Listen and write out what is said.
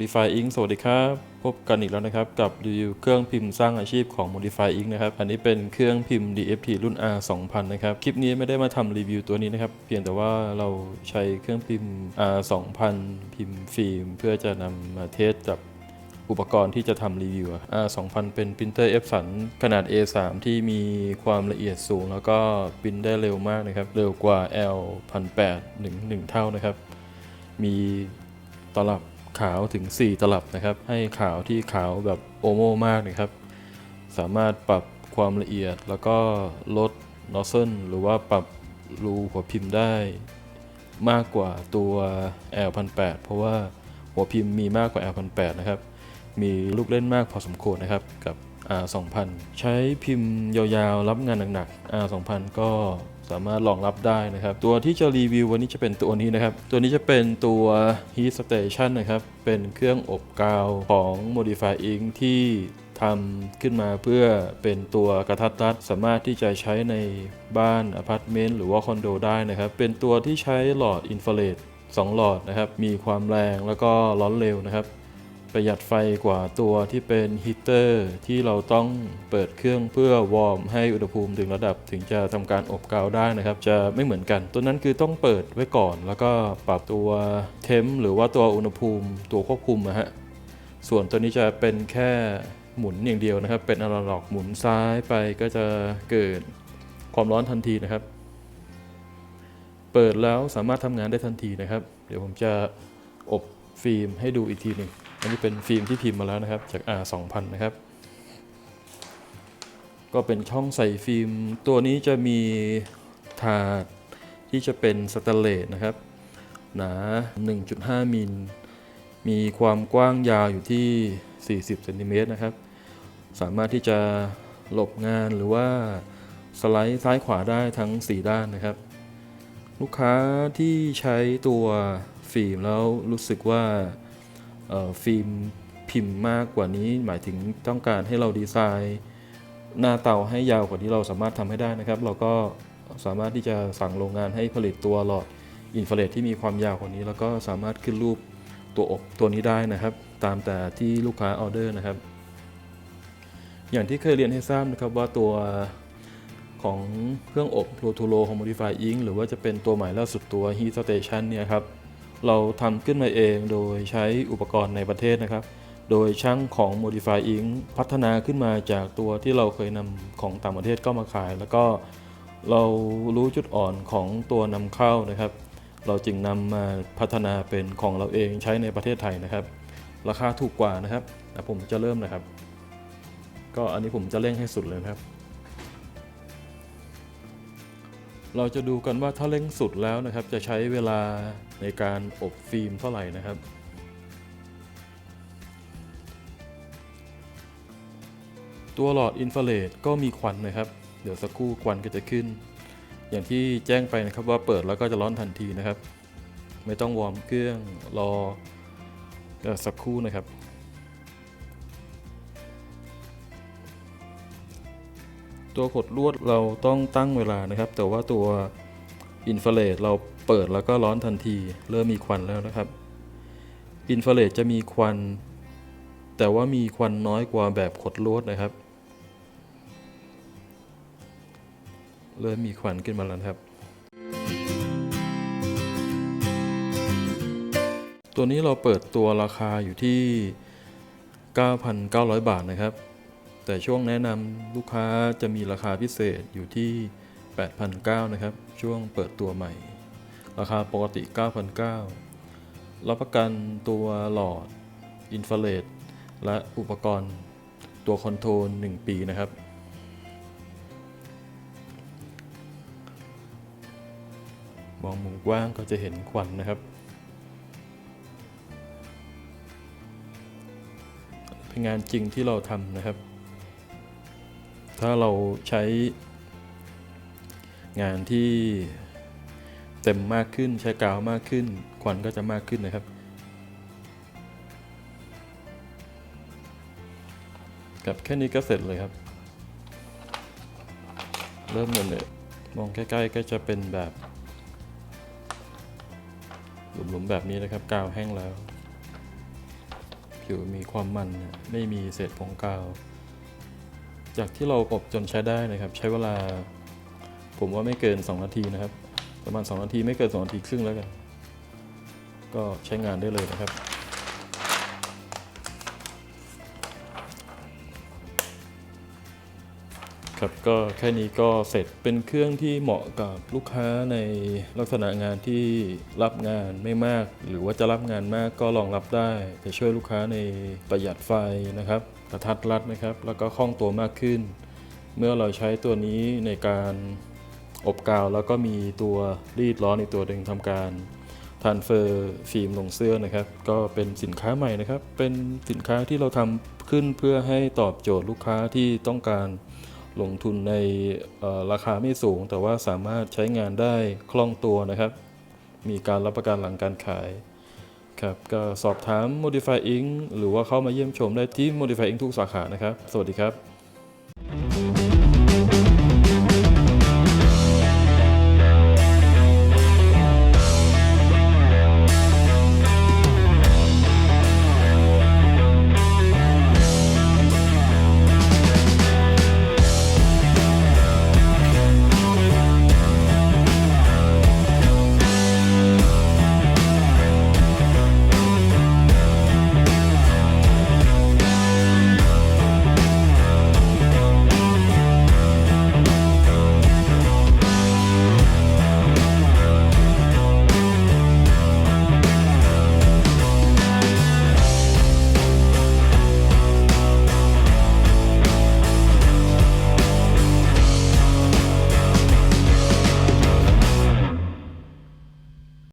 Modify Ink สวัสดีครับ พบกันอีกแล้วนะครับ กับรีวิวเครื่องพิมพ์สร้างอาชีพของ Modify Ink นะครับ อันนี้เป็นเครื่องพิมพ์ DFT รุ่น R 2000นะครับ คลิปนี้ไม่ได้มาทำรีวิวตัวนี้นะครับ เพียงแต่ว่าเราใช้เครื่องพิมพ์ R 2000พิมพ์ฟิล์ม เพื่อจะนำมาเทสกับอุปกรณ์ที่จะทำรีวิวอะ R 2000 เป็นปรินเตอร์ F สันขนาด A3 ที่มีความละเอียดสูง แล้วก็ปริ้นได้เร็วมากนะครับ เร็วกว่า L 1008หนึ่งหนึ่งเท่านะครับ มีตลับ ขาวถึง 4 ตลับนะครับ ให้ขาวที่ขาวแบบโอโมมากนะครับ สามารถปรับความละเอียดแล้วก็ลดนอสเซนหรือว่าปรับรูหัวพิมพ์ได้ มากกว่าตัว L 1008 เพราะว่าหัวพิมพ์มีมากกว่า L 1008 นะครับ มีลูกเล่นมากพอสมควรนะครับกับ R 2000ใช้พิมพ์ยาวๆ รับงานหนักๆ R 2000ก็สามารถรองรับได้นะครับ ตัวที่จะรีวิววันนี้จะเป็นตัวนี้นะครับ ตัวนี้จะเป็นตัว Heat Station นะครับ เป็นเครื่องอบกาวของ Modify Ink ที่ทำขึ้นมาเพื่อเป็นตัวกระทัดรัด สามารถที่จะใช้ในบ้านอพาร์ตเมนต์หรือว่าคอนโดได้นะครับ เป็นตัวที่ใช้หลอดอินฟราเรด2หลอดนะครับ มีความแรงแล้วก็ร้อนเร็วนะครับ ประหยัดไฟกว่าตัวที่เป็นฮีเตอร์ที่เราต้องเปิดเครื่องเพื่อวอร์มให้อุณหภูมิถึงระดับถึงจะทำการอบกาวได้นะครับ จะไม่เหมือนกัน ตัวนั้นคือต้องเปิดไว้ก่อน แล้วก็ปรับตัวเทมหรือว่าตัวอุณหภูมิตัวควบคุมนะฮะส่วนตัวนี้จะเป็นแค่หมุนอย่างเดียวนะครับ เป็นอนาล็อกหมุนซ้ายไปก็จะเกิดความร้อนทันทีนะครับ เปิดแล้วสามารถทำงานได้ทันทีนะครับ เดี๋ยวผมจะอบฟิล์มให้ดูอีกทีหนึ่ง อันนี้เป็นฟิล์มที่พิมพ์มาแล้วนะครับจาก R 2000นะครับ ก็เป็นช่องใส่ฟิล์ม ตัวนี้จะมีถาดที่จะเป็นสแตนเลสนะครับ หนา 1.5 มิล มีความกว้างยาวอยู่ที่ 40เซนติเมตรนะครับ สามารถที่จะหลบงานหรือว่าสไลด์ซ้ายขวาได้ทั้ง 4 ด้านนะครับ ลูกค้าที่ใช้ตัวฟิล์มแล้วรู้สึกว่า ฟิล์มพิมพ์มากกว่านี้ หมายถึงต้องการให้เราดีไซน์หน้าเตาให้ยาวกว่านี้เราสามารถทำให้ได้นะครับ เราก็สามารถที่จะสั่งโรงงานให้ผลิตตัวหลอดอินฟราเรดที่มีความยาวกว่านี้ แล้วก็สามารถขึ้นรูปตัวอบตัวนี้ได้นะครับ ตามแต่ที่ลูกค้าออเดอร์นะครับ อย่างที่เคยเรียนให้ทราบนะครับว่าตัวของเครื่องอบโรทูโรของ Modify Ink หรือว่าจะเป็นตัวใหม่ล่าสุดตัว Heat Station เนี่ยครับ เราทำขึ้นมาเองโดยใช้อุปกรณ์ในประเทศนะครับ โดยช่างของ Modify Ink พัฒนาขึ้นมาจากตัวที่เราเคยนำของต่างประเทศก็มาขาย แล้วก็เรารู้จุดอ่อนของตัวนำเข้านะครับ เราจึงนำมาพัฒนาเป็นของเราเองใช้ในประเทศไทยนะครับ ราคาถูกกว่านะครับผมจะเริ่มนะครับ ก็อันนี้ผมจะเร่งให้สุดเลยครับ เราจะดูกันว่าถ้าเร่งสุดแล้วนะครับ จะใช้เวลาในการอบฟิล์มเท่าไหร่นะครับ ตัวหลอดอินฟราเรดก็มีควันนะครับ เดี๋ยวสักครู่ควันก็จะขึ้น อย่างที่แจ้งไปนะครับว่าเปิดแล้วก็จะร้อนทันทีนะครับ ไม่ต้องวอร์มเครื่องรอสักครู่นะครับ ตัวขดลวดเราต้องตั้งเวลานะครับ แต่ว่าตัวอินฟราเรดเราเปิดแล้วก็ร้อนทันที เริ่มมีควันแล้วนะครับอินฟราเรดจะมีควัน แต่ว่ามีควันน้อยกว่าแบบขดลวดนะครับ เริ่มมีควันขึ้นมาแล้วครับ ตัวนี้เราเปิดตัวราคาอยู่ที่ 9,900 บาทนะครับ แต่ช่วงแนะนำลูกค้าจะมีราคาพิเศษอยู่ที่ 8,900 นะครับ ช่วงเปิดตัวใหม่ ราคาปกติ 9,900 รับประกันตัวหลอด อินฟาเรดและอุปกรณ์ตัวคอนโทรล 1 ปีนะครับ มองมุมกว้างก็จะเห็นควันนะครับ เป็นงานจริงที่เราทำนะครับ ถ้าเราใช้งานที่เต็มมากขึ้นใช้กาวมากขึ้น ควันก็จะมากขึ้นนะครับ กับแค่นี้ก็เสร็จเลยครับ เริ่มเลยเลยมองใกล้ๆก็จะเป็นแบบหลุมๆแบบนี้นะครับ กาวแห้งแล้ว ผิวมีความมัน ไม่มีเศษผงกาว จากที่เราอบจนใช้ได้นะครับ ใช้เวลาผมว่าไม่เกิน 2 นาทีนะครับ ประมาณ 2 นาทีไม่เกิน 2 นาทีครึ่งแล้วกัน ก็ใช้งานได้เลยนะครับ ครับก็แค่นี้ก็เสร็จเป็นเครื่องที่เหมาะกับลูกค้าในลักษณะงานที่รับงานไม่มาก หรือว่าจะรับงานมากก็รองรับได้ จะช่วยลูกค้าในประหยัดไฟนะครับกระทัดรัดนะครับ แล้วก็คล่องตัวมากขึ้น เมื่อเราใช้ตัวนี้ในการอบกาวแล้วก็มีตัวรีดร้อนในตัวหนึ่งทำการทานเฟอร์ฟิล์มลงเสื้อนะครับ ก็เป็นสินค้าใหม่นะครับ เป็นสินค้าที่เราทำขึ้นเพื่อให้ตอบโจทย์ลูกค้าที่ต้องการ ลงทุนในราคาไม่สูง แต่ว่าสามารถใช้งานได้คล่องตัวนะครับ มีการรับประกันหลังการขายครับก็สอบถาม Modify Inc หรือว่าเข้ามาเยี่ยมชมได้ที่ Modify Inc ทุกสาขานะครับ สวัสดีครับ